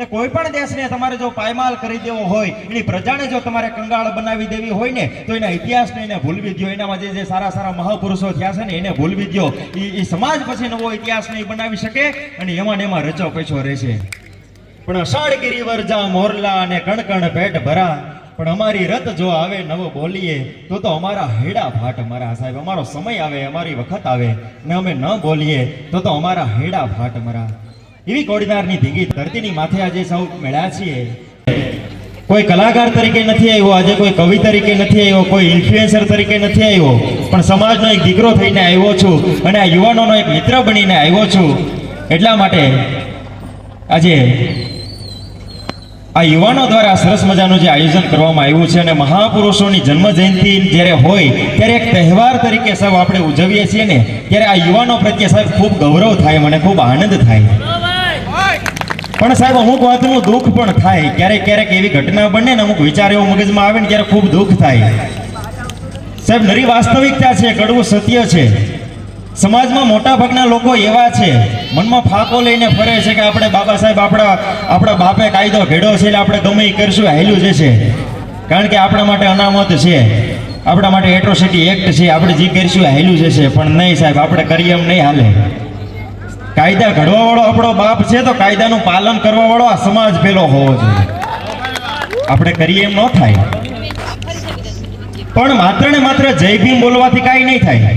કે કોઈ પણ દેશને તમારે જો પાયમાલ કરી દેવો હોય, એની પ્રજાને જો તમારે કંગાળ બનાવી દેવી હોય ને, તો એના ઇતિહાસને એને ભૂલવી દો એનામાં જે સારા સારા મહાપુરુષો થયા છે ને, એને ભૂલવી દો એ સમાજ પછી નવો ઇતિહાસ નહીં બનાવી શકે અને એમાં ને એમાં રચો પછો રહેશે. પણ અષાઢ વરજા, મોરલા અને કણકણ પેટ ભરા. પણ અમારી રત જો આવે નવો બોલીએ, તો તો અમારા હેડા ફાટ મરા સાહેબ. અમારો સમય આવે, અમારી વખત આવે. ને અમે ન બોલીએ, તો તો અમારા હેડા ફાટ અમારા એવી કોડીનારની ભીગી ધરતીની માથે આજે સૌ મળ્યા છીએ. કોઈ કલાકાર તરીકે નથી આવ્યો, આજે કોઈ કવિ તરીકે નથી આવ્યો, કોઈ ઇન્ફ્લુએન્સર તરીકે નથી આવ્યો. પણ સમાજનો એક દીકરો થઈને આવ્યો છું અને આ યુવાનોનો એક મિત્ર બનીને આવ્યો છું. એટલા માટે આજે આ યુવાનો દ્વારા સરસ મજાનું જે આયોજન કરવામાં આવ્યું છે અને મહાપુરુષોની જન્મ જયંતિ જ્યારે હોય, ત્યારે એક તહેવાર તરીકે સૌ આપણે ઉજવીએ છીએ ને, ત્યારે આ યુવાનો પ્રત્યે સાહેબ ખૂબ ગૌરવ થાય, મને ખૂબ આનંદ થાય. પણ સાહેબ, અમુક વાતનું દુઃખ પણ થાય. ક્યારેક ક્યારેક એવી ઘટના બને ને અમુક વિચાર એવો મગજમાં આવે ને ત્યારે ખૂબ દુઃખ થાય. સાહેબ, નરી વાસ્તવિકતા છે કડવું સત્ય છે. સમાજમાં મોટા ભાગના લોકો એવા છે, મનમાં ફાકો લઈને ફરે છે કે આપણે બાબા સાહેબ આપણા આપણા બાપે કાયદો ઘેડો છે એટલે આપણે ગમે એ કરશું, હાલ્યું જશે કારણ કે આપણા માટે અનામત છે. આપણા માટે એટ્રોસિટી એક્ટ છે, આપણે જે કરીશું હાલ્યું જશે પણ નહીં સાહેબ, આપણે કરીએ એમ નહીં હાલે. કાયદા ઘડવા વાળો આપણો બાપ છે તો કાયદાનું પાલન કરવા વાળો આ સમાજ પેલો હોવો જોઈએ. આપણે કરીએ એમ ન થાય. પણ માત્ર ને માત્ર જય ભીમ બોલવાથી કાંઈ નહીં થાય.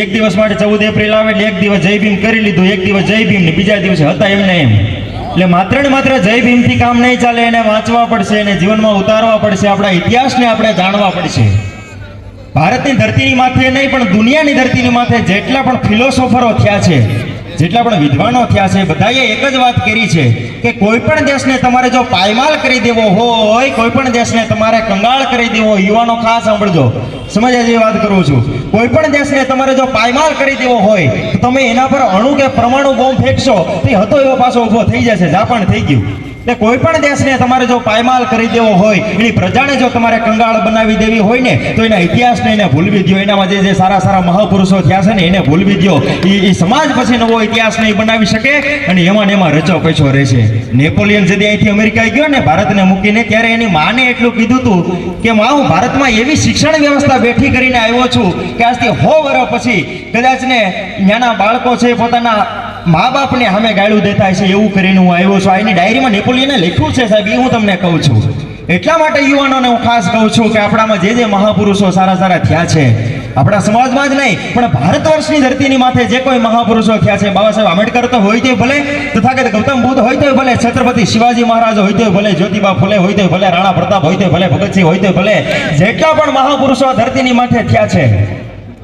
એક દિવસ માટે ચૌદ એપ્રિલ આવે એટલે એક દિવસ જય ભીમ કરી લીધું, એક દિવસ જય ભીમ ને બીજા દિવસે હતા એમને એમ. એટલે માત્ર ને માત્ર જય ભીમથી કામ નહીં ચાલે, એને વાંચવા પડશે, એને જીવનમાં ઉતારવા પડશે, આપણા ઇતિહાસને આપણે જાણવા પડશે. ભારતની ધરતીની માથે નહીં, પણ દુનિયાની ધરતીની માથે જેટલા પણ ફિલોસોફરો થયા છે, જેટલા પણ વિદ્વાનો થયા છે, બધાએ એક જ વાત કરી છે કે કોઈ પણ દેશને તમારે જો પાયમાલ કરી દેવો હોય, કોઈ પણ દેશને તમારે કંગાળ કરી દેવો યુવાનો ખાસ સાંભળજો. સમજ્યા જે વાત કરું છું. કોઈ પણ દેશને તમારે જો પાયમાલ કરી દેવો હોય, તો તમે એના પર અણુ કે પરમાણુ બોમ્બ ફેંકશો, તો હતો એવો પાછો ઊભો થઈ જશે જાપાન થઈ ગયું. એટલે કોઈ પણ દેશને તમારે જો પાયમાલ કરી દેવો હોય, એની પ્રજાને જો તમારે કંગાળ બનાવી દેવી હોય ને, તો એના ઇતિહાસને એને ભૂલવી દો એનામાં જે જે સારા સારા મહાપુરુષો થયા છે ને, એને ભૂલવી દો એ સમાજ પછી નવો ઇતિહાસ નહીં બનાવી શકે અને એમાં ને એમાં રચો પૈસો રહેશે. નેપોલિયન જદી અહીંથી અમેરિકા ગયો ને, ભારતને મૂકીને, ત્યારે એની માને એટલું કીધું હતું કે માં હું ભારતમાં એવી શિક્ષણ વ્યવસ્થા બેઠી કરીને આવ્યો છું કે આજથી હો વર્ષ પછી કદાચ ને નાના બાળકો છે પોતાના મા બાપને સામે ગાળું દેતા હશે એવું કરીને હું આવ્યો છું. એની ડાયરીમાં નેપોલિયને લખ્યું છે સાહેબ, એ હું તમને કહું છું. એટલા માટે યુવાનોને હું ખાસ કહું છું કે આપણામાં જે જે મહાપુરુષો સારા સારા થયા છે, આપણા સમાજમાં જ નહીં, પણ ભારત વર્ષની ધરતીની માથે જે કોઈ મહાપુરુષો થયા છે, બાબા સાહેબ આંબેડકર તો હોય તો ભલે, તથાગત ગૌતમ બુદ્ધ હોય તો ભલે, છત્રપતિ શિવાજી મહારાજ હોય તો ભલે, જ્યોતિબા ફુલે હોય તો ભલે, રાણા પ્રતાપ હોય તો ભલે, ભગતસિંહ હોય તો ભલે, જેટલા પણ મહાપુરુષો ધરતીની માથે થયા છે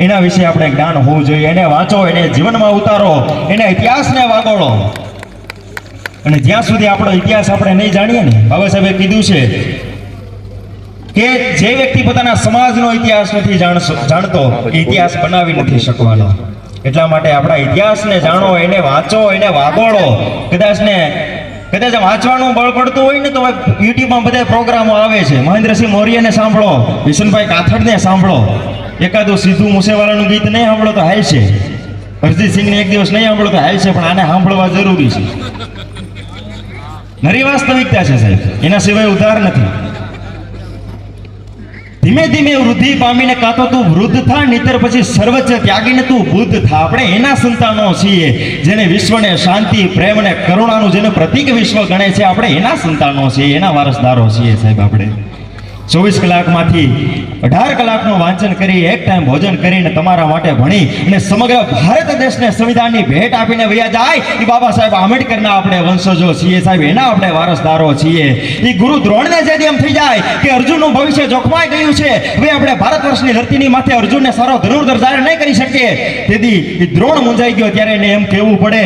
એના વિશે આપણે જ્ઞાન હોવું જોઈએ. એને વાંચો, એને જીવનમાં ઉતારો, એને ઇતિહાસને વાગોળો. અને જ્યાં સુધી આપણો ઇતિહાસ આપણે નહીં જાણીએ ને, બાબા સાહેબે કીધું છે કે જે વ્યક્તિ પોતાના સમાજનો ઇતિહાસ નથી જાણતો ઇતિહાસ બનાવી નથી શકવાનો. એટલા માટે આપણા ઇતિહાસને જાણો, એને વાંચો, એને વાગોળો. કદાચ ને, કદાચ વાંચવાનું બળ પડતું હોય ને, તો યુટ્યુબમાં બધા પ્રોગ્રામો આવે છે. મહેન્દ્રસિંહ મૌર્યને સાંભળો, વિશનભાઈ કાથડને સાંભળો. એકાદું સીધું મુસેવાળાનું ગીત નહીં સાંભળો તો હાય છે. અરજીતસિંહને એક દિવસ નહીં સાંભળો તો હાય છે, પણ આને સાંભળવા જરૂરી છે. નરી વાસ્તવિકતા છે સાહેબ, એના સિવાય ઉધાર નથી. ધીમે ધીમે વૃદ્ધિ પામીને કાં તો તું વૃદ્ધ થા નહીતર પછી સર્વોચ્ચ ત્યાગીને તું બુદ્ધ થા. આપણે એના સંતાનો છીએ જેને વિશ્વને શાંતિ, પ્રેમ અને કરુણાનું જેને પ્રતીક વિશ્વ ગણે છે. આપણે એના સંતાનો છીએ, એના વારસદારો છીએ સાહેબ આપણે. ચોવીસ કલાકમાંથી અઢાર કલાકનું વાંચન કરી, એક ટાઈમ ભોજન કરીને તમારા માટે ભણી અને સમગ્ર ભારત દેશને સંવિધાનની ભેટ આપીને વયા જાય. એ બાબા સાહેબ આંબેડકરના આપણે વંશજો છીએ. સાહેબ એના આપણે વારસદારો છીએ. એ ગુરુ દ્રોણને જે એમ થઈ જાય કે અર્જુનનું ભવિષ્ય જોખમાઈ ગયું છે, હવે આપણે ભારત વર્ષની ધરતીની માથે અર્જુનને સારો ધનુર્ધર જાહેર નહીં કરી શકીએ. તેથી એ દ્રોણ મૂંઝાઈ ગયો ત્યારે એને એમ કહેવું પડે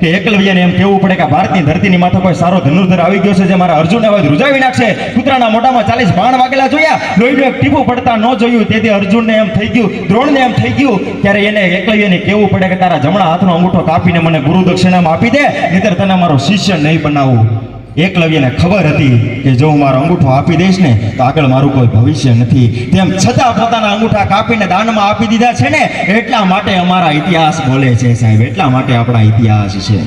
કે એકલવ્યને એમ કહેવું પડે કે ભારતની ધરતીની માથે કોઈ સારો ધનુર્ધર આવી ગયો છે જે મારા અર્જુનને હવે રૂજાવી નાખશે. કૂતરાના મોઢામાં ચાલીસ બાણ વાગેલા જોયા. લોહીનું એક ટીપું પડતા ન જોયું. તેથી અર્જુનને એમ થઈ ગયું, દ્રોણને એમ થઈ ગયું. ત્યારે એને એકલવ્યને કહેવું પડે કે તારા જમણા હાથનો અંગૂઠો કાપીને મને ગુરુ દક્ષિણામાં આપી દે, નહીતર તને મારો શિષ્ય નહીં બનાવું. એકલવ્યને ખબર હતી કે જો હું મારો અંગૂઠો આપી દઈશ ને, તો આગળ મારું કોઈ ભવિષ્ય નથી. તેમ છતાં પોતાના અંગૂઠા કાપીને દાનમાં આપી દીધા છે ને, એટલા માટે અમારા ઇતિહાસ બોલે છે સાહેબ, એટલા માટે આપણા ઇતિહાસ છે.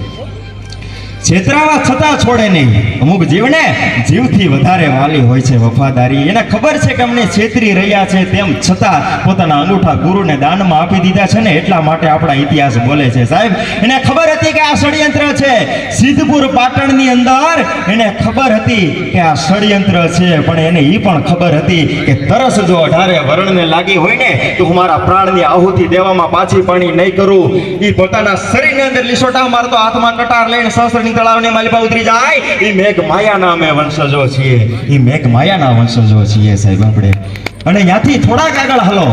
છેતરાવા છતાં છોડે નહીં. અમુક જીવને જીવથી વધારે વાલી હોય છે વફાદારી. એને ખબર છે કે અમને છેતરી રહ્યા છે, તેમ છતાં પોતાના અંગૂઠા ગુરુને દાનમાં આપી દીધા છે ને, એટલા માટે આપણા ઇતિહાસ બોલે છે સાહેબ. એને ખબર હતી કે આ ષડયંત્ર છે? સિદ્ધપુર પાટણની અંદર એને ખબર હતી કે આ ષડયંત્ર છે, પણ એને એ પણ ખબર હતી કે તરસ જો અઢારે વરણને લાગી હોય ને, તો હું મારા પ્રાણની આહુતિ દેવામાં પાછી પાણી નહીં કરું. એ પોતાના શરીરની અંદર લીસોટા મારતો હાથમાં કટાર લઈને સહસ્ત્રની તળાવને માલિપા ઉતરી જાય. એ મેઘ માયાના અમે વંશજો છીએ. એ મેઘ માયાના વંશજો છીએ સાહેબ આપણે. અને ત્યાંથી થોડાક આગળ હલો.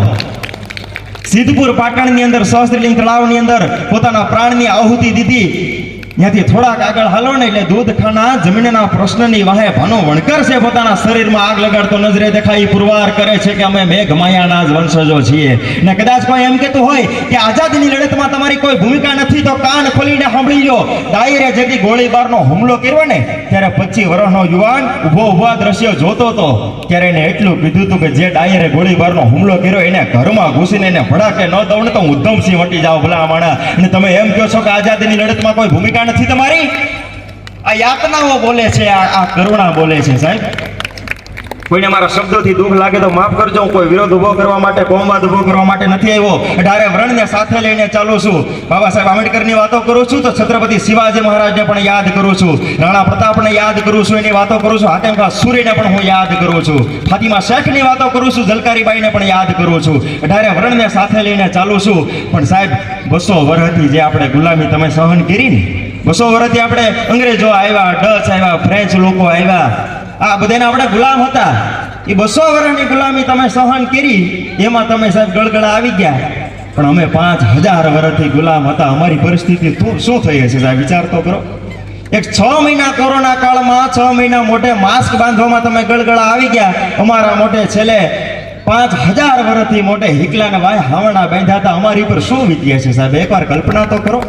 સિદ્ધપુર પાટણની અંદર સહસ્ત્રલિંગ તળાવની અંદર પોતાના પ્રાણની આહુતિ દીધી. ત્યાંથી થોડાક આગળ હાલો ને એટલે દૂધખાના જમીનના પ્રશ્નની વાહે ભાનો વણકર છે. પોતાના શરીરમાં આગ લગાડતો નજરે દેખાય પુરવાર કરે છે કે અમે મેઘ માયાના જ વંશજો છીએ. ને કદાચ કોઈ એમ કહેતું હોય કે આઝાદીની લડતમાં તમારી કોઈ ભૂમિકા નથી, તો કાન ખોલીને સાંભળી લો ડાયરે જેથી ગોળીબારનો હુમલો કર્યો ને, ત્યારે પચીસ વર્ષનો યુવાન ઊભો ઊભા દ્રશ્ય જોતો હતો. ત્યારે એને એટલું કીધું હતું કે જે ડાયરે ગોળીબારનો હુમલો કર્યો, એને ઘરમાં ઘૂસીને એને ભડાકે ન દઉં ને તો હું ઉદ્ધમસિંહ વટી જાઓ ભલા માણા અને તમે એમ કહો છો કે આઝાદીની લડતમાં કોઈ ભૂમિકા નથી તમારી? આ યાતનાઓ બોલે છે, આ કરુણા બોલે છે, સાહેબ. કોઈને મારા શબ્દોથી દુઃખ લાગે તો માફ કરજો કોઈ વિરોધ ઊભો કરવા માટે કોમવાદ ઊભો કરવા માટે નથી આવ્યો. અઢારે વ્રણને સાથે લઈને ચાલું છું. બાબા સાહેબ આંબેડકરની વાતો કરું છું તો છત્રપતિ શિવાજી મહારાજને પણ યાદ કરું છું. રાણા પ્રતાપને યાદ કરું છું, એની વાતો કરું છું. હાટેમ ખાં સૂર્યને પણ હું યાદ કરું છું. ફાતિમા શેખની વાતો કરું છું ઝલકારીબાઈને પણ યાદ કરું છું. અઢારે વ્રણને સાથે લઈને ચાલું છું. પણ સાહેબ, બસો વર્ષથી જે આપણે ગુલામી તમે સહન કરી ને બસો વર્ષથી આપણે અંગ્રેજો આવ્યા, ડચ આવ્યા, ફ્રેન્ચ લોકો આવ્યા. આ બધાના આપણે ગુલામ હતા. એ બસો વર્ષની ગુલામી તમે સહન કરી, એમાં તમે સાહેબ ગળગળા આવી ગયા. પણ અમે પાંચ હજાર વર્ષથી ગુલામ હતા. અમારી પરિસ્થિતિ શું- થઈ હશે સાહેબ? વિચાર તો કરો. એક છ મહિના કોરોના કાળમાં, છ મહિના મોઢે માસ્ક બાંધવામાં તમે ગળગળા આવી ગયા. અમારા મોઢે છેલ્લે પાંચ હજાર વર્ષથી મોઢે હિકલાના વાય હાવણા બાંધ્યા હતા. અમારી પર શું વીતી છે સાહેબ? એકવાર કલ્પના તો કરો.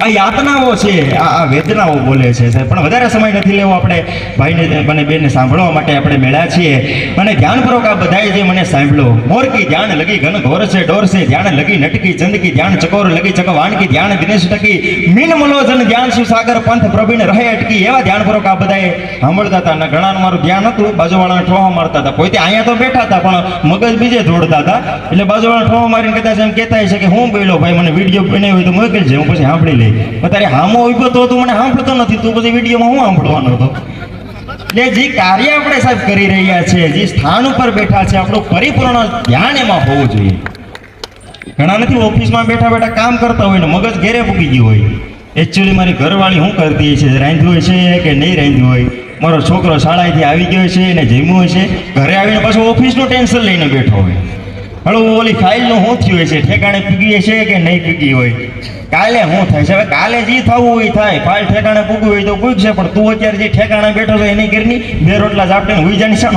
આ યાતનાઓ છે, આ વેદનાઓ બોલે છે સાહેબ. પણ વધારે સમય નથી લેવો આપણે ભાઈને મને બેનને સાંભળવા માટે આપણે મેળ્યા છીએ. મને ધ્યાનપૂર્વક આ બધાએ જે મને સાંભળો. મોરકી ધ્યાન લગી ઘન ઘોર છે ડોર છે, ધ્યાન લગી નટકી, ચંદકી ધ્યાન, ચકોર લગી ચક વાણકી ધ્યાન દિનેશ ટકી, મીન મલોજન ધ્યાન, સુસાગર પંથ પ્રવીણ રહે અટકી. એવા ધ્યાનપૂર્વક આ બધાએ સાંભળતા હતા. અને ઘણાનું મારું ધ્યાન હતું. બાજુવાળાને ઠોહા મારતા હતા. પોતે અહીંયા તો બેઠા હતા, પણ મગજ બીજે દોડતા હતા. એટલે બાજુવાળા ઠોહા મારીને કદાચ એમ કહેતા છે કે હું બોલો ભાઈ, મને વીડિયો બનાવ્યો હોય તો મોકલજે, હું પછી સાંભળી લઈ તારે હામો ઊભો તો તું મને સાંભળતો નથી, તું પછી વિડીયોમાં હું સાંભળવાનો હતો? એટલે જે કાર્ય આપણે સાહેબ કરી રહ્યા છે, જે સ્થાન ઉપર બેઠા છે, આપણું પરિપૂર્ણ ધ્યાન એમાં હોવું જોઈએ. ઘણા નથી ઓફિસમાં બેઠા બેઠા કામ કરતા હોય ને મગજ ઘેરે પૂકી ગયું હોય. એકચ્યુઅલી મારી ઘરવાળી શું કરતી છે રાંધ્યું હોય છે કે નહીં રાંધ્યું હોય? મારો છોકરો શાળાએથી આવી ગયો છે એને જમ્યું છે. ઘરે આવીને પાછું ઓફિસનું ટેન્શન લઈને બેઠો હોય. હળો ઓલી ફાઇલનું શું થયું છે ઠેકાણે પૂગી છે કે નહીં પૂગી હોય? કાલે શું થાય છે? હવે કાલે જે થવું હોય થાય. ફાઇલ ઠેકાણે પૂગવી હોય તો પૂગશે, પણ તું અત્યારે જે ઠેકાણે બેઠો છે એની ઘેરની બે રોટલા ઝાપટીને હોઈ જાય છે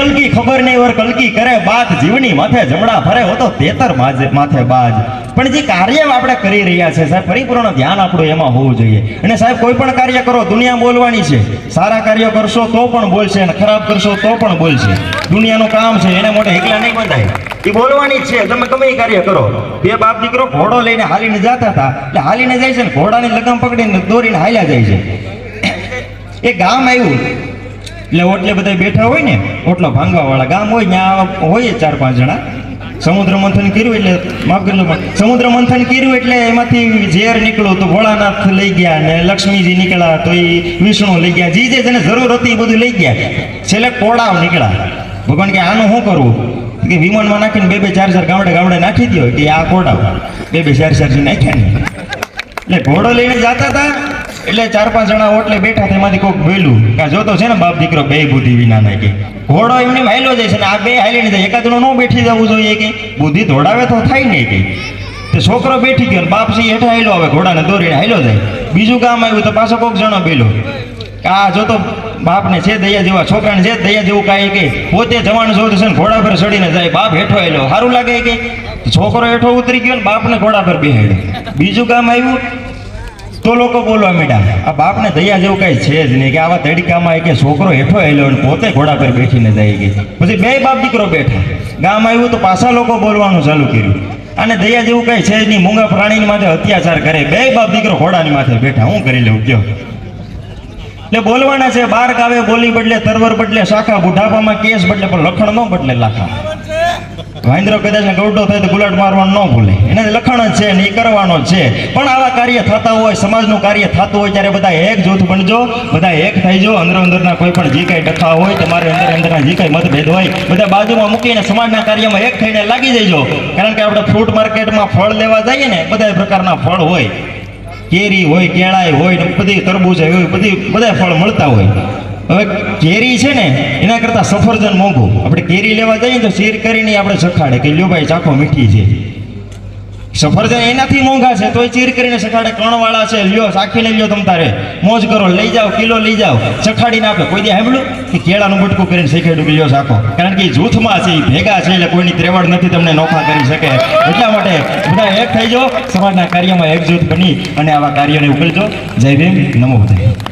પલકી ખબર નહીં વર કલકી કરે બાત જીવની માથે જમડા ફરે હો તો તેતર માથે બાજ. પણ જે કાર્ય આપણે કરી રહ્યા છે સાહેબ, પરિપૂર્ણ ધ્યાન આપણું એમાં હોવું જોઈએ. અને સાહેબ, કોઈ પણ કાર્ય કરો, દુનિયા બોલવાની છે. સારા કાર્ય કરશો તો પણ બોલશે અને ખરાબ કરશો તો પણ બોલશે. દુનિયાનું કામ છે, એને મોઢે એકલા નહીં બંધાય. એ બોલવાની જ છે, તમે ગમે એ કાર્ય કરો. બે બાપ દીકરો ઘોડો લઈને હાલીને જતા હતા, એટલે હાલીને જાય છે ને, ઘોડાની લગામ પકડીને દોરીને હાલ્યા જાય છે. એ ગામ આવ્યું એટલે ઓટલે બધા બેઠા હોય ને, ઓટલો ભાંગવા વાળા ગામ હોય ત્યાં હોય ચાર પાંચ જણા. સમુદ્ર મંથન કર્યું એટલે, માફ કરજો સમુદ્ર મંથન કર્યું એટલે એમાંથી ઝેર નીકળ્યું તો ભોળાનાથ લઈ ગયા ને લક્ષ્મીજી નીકળ્યા તો એ વિષ્ણુ લઈ ગયા. જે જે, જેને જરૂર હતી એ બધું લઈ ગયા. છેલ્લે કોડાવ નીકળ્યા. ભગવાન કે આનું શું કરવું? કે, વિમાનમાં નાખીને બે બે, ચાર ચાર ગામડે ગામડે નાખી દો કે આ કોડાવ બે બે, ચાર ચાર નાખ્યા ને. એટલે ઘોડો લઈને જતા હતા. એટલે ચાર પાંચ જણા ઓટલે બેઠા તેમાંથી કોઈક બોલ્યું કે જોતો છે ને બાપ દીકરો બે બુદ્ધિ વિના ના કે. ઘોડો એમની હાલ્યો જાય છે ને આ બે હાલીને જાય, એકાદનો ન બેઠી જવું જોઈએ કે. બુદ્ધિ દોડાવે તો થાય નહીં કે. તે છોકરો બેઠી ગયો બાપ સી હેઠા હાલ્યો આવે, ઘોડાને દોરીને હાલ્યો જાય. બીજું કામ આવ્યું તો પાછો કોઈક જણો બેલો કે આ જોતો બાપને છે દયા જેવા, છોકરાને છે દયા જેવું કાંઈ કે. પોતે જવાનું જોતું છે ને ઘોડા પર ચડીને જાય, બાપ હેઠો આવેલો સારું લાગે કે? છોકરો હેઠો ઉતરી ગયો ને બાપને ઘોડા પર બેહાડ્યો. બીજું કામ આવ્યું તો લોકો બોલવા માંડ્યા, આ બાપને દયા જેવું કાંઈ છે જ નહીં, કે આવા તડકામાં એક છોકરો હેઠો આવેલો અને પોતે ઘોડા પર બેઠીને જાય ગઈ પછી બે બાપ દીકરો બેઠા ગામ આવ્યું તો પાછા લોકો બોલવાનું ચાલુ કર્યું. અને દયા જેવું કઈ છે નહીં, મૂંગા પ્રાણીની માથે અત્યાચાર કરે, બે બાપ દીકરો ઘોડાની માથે બેઠા, હું કરી લઉં કયો એટલે બોલવાના છે, બાર કાવે બોલી બદલે, તરવર બદલે, શાખા બુઢાપામાં કેસ બદલે, પણ લખણ ન બદલે લાખા. વાંદરો કદાચ ગૌડો થાય તો ગુલાટ મારવાનું ન ભૂલે. એને લખણ છે ને એ કરવાનો છે. પણ આવા કાર્ય થતા હોય, સમાજનું કાર્ય થતું હોય, ત્યારે બધા એક જૂથ બનજો, બધા એક થઈજો અંદર અંદરના કોઈ પણ જે કાંઈ ડખા હોય, તમારે અંદર અંદરના જે કાંઈ મતભેદ હોય, બધા બાજુમાં મૂકીને સમાજના કાર્યમાં એક થઈને લાગી જઈજો કારણ કે આપણે ફ્રૂટ માર્કેટમાં ફળ લેવા જઈએ ને, બધા પ્રકારના ફળ હોય. કેરી હોય કેળાય હોય બધી તરબૂચ હોય, બધી બધા ફળ મળતા હોય. હવે કેરી છે ને, એના કરતાં સફરજન મોંઘું. આપણે કેરી લેવા જઈએ ને તો શેર કરીને આપણે ચખાડે કે લ્યો ભાઈ, ચાખો મીઠી છે. સફરજન એનાથી મોંઘા છે, તોય ચીર કરીને સખાડે. કણવાળા છે, લ્યો, ચાખીને લ્યો તમ તારે. મોજ કરો, લઈ જાઓ, કિલો લઈ જાઓ. ચખાડીને આપે. કોઈ દે સાંભળ્યું કે કેળાનું બટકું કરીને શીખેડું લ્યો, ચાખો? કારણ કે જૂથમાં છે ભેગા છે, એટલે કોઈની ત્રેવડ નથી તમને નોખા કરી શકે. એટલા માટે બધા એક થઈ જાઓ. સમાજના કાર્યમાં એકજૂથ બની અને આવા કાર્યોને ઉકેલજો. જય ભીમ. નમો બુદ્ધાય